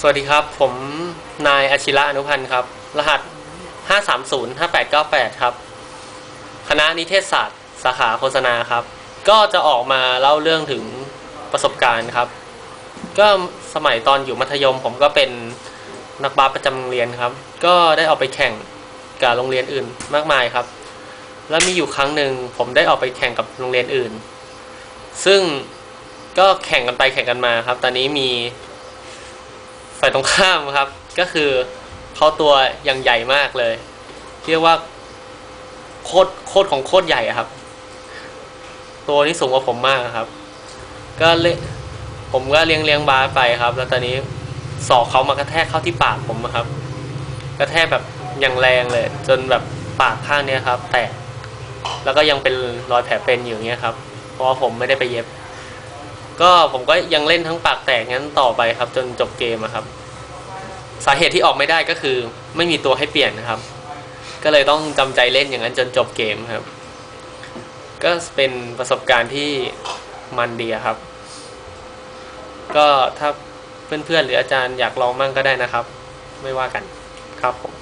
สวัสดีครับ ผมนายอาชิระอนุพันธ์ครับ รหัส 530 5898 ครับ คณะนิเทศศาสตร์ สาขาโฆษณาครับ ก็จะออกมาเล่าเรื่องถึงประสบการณ์ครับ ก็สมัยตอนอยู่มัธยม ผมก็เป็นนักบาสประจำโรงเรียนครับ ก็ได้ออกไปแข่งกับโรงเรียนอื่นมากมายครับ แล้วมีอยู่ครั้งหนึ่งผมได้ออกไปแข่งกับโรงเรียนอื่น ซึ่งก็แข่งกันไปแข่งกันมาครับ ตอนนี้มี ฝ่ายตรงข้ามครับ ก็คือเขาตัวยังใหญ่มากเลย เรียกว่าโคตรโคตรของโคตรใหญ่ครับ ตัวนี้สูงกว่าผมมากครับ ก็เลผมก็เลี้ยงเลี้ยงบาสไปครับ แล้วตอนนี้ศอกเขามากระแทกเข้าที่ปากผมครับ กระแทกแบบอย่างแรงเลย จนแบบปากข้างเนี้ยครับ แตกแล้วก็ยังเป็นรอยแผลเป็นอยู่เนี้ยครับ เพราะว่าผมไม่ได้ไปเย็บ ก็ผมก็ยังเล่นทั้งปากแตกงั้นต่อไปครับ จนจบเกมครับ สาเหตุที่ออกไม่ได้ก็คือ ไม่มีตัวให้เปลี่ยนนะครับ ก็เลยต้องจำใจเล่นอย่างนั้นจนจบเกมครับ ก็เป็นประสบการณ์ที่มันดีครับ ก็ถ้าเพื่อนๆหรืออาจารย์อยากลองมั่งก็ได้นะครับ ไม่ว่ากันครับผม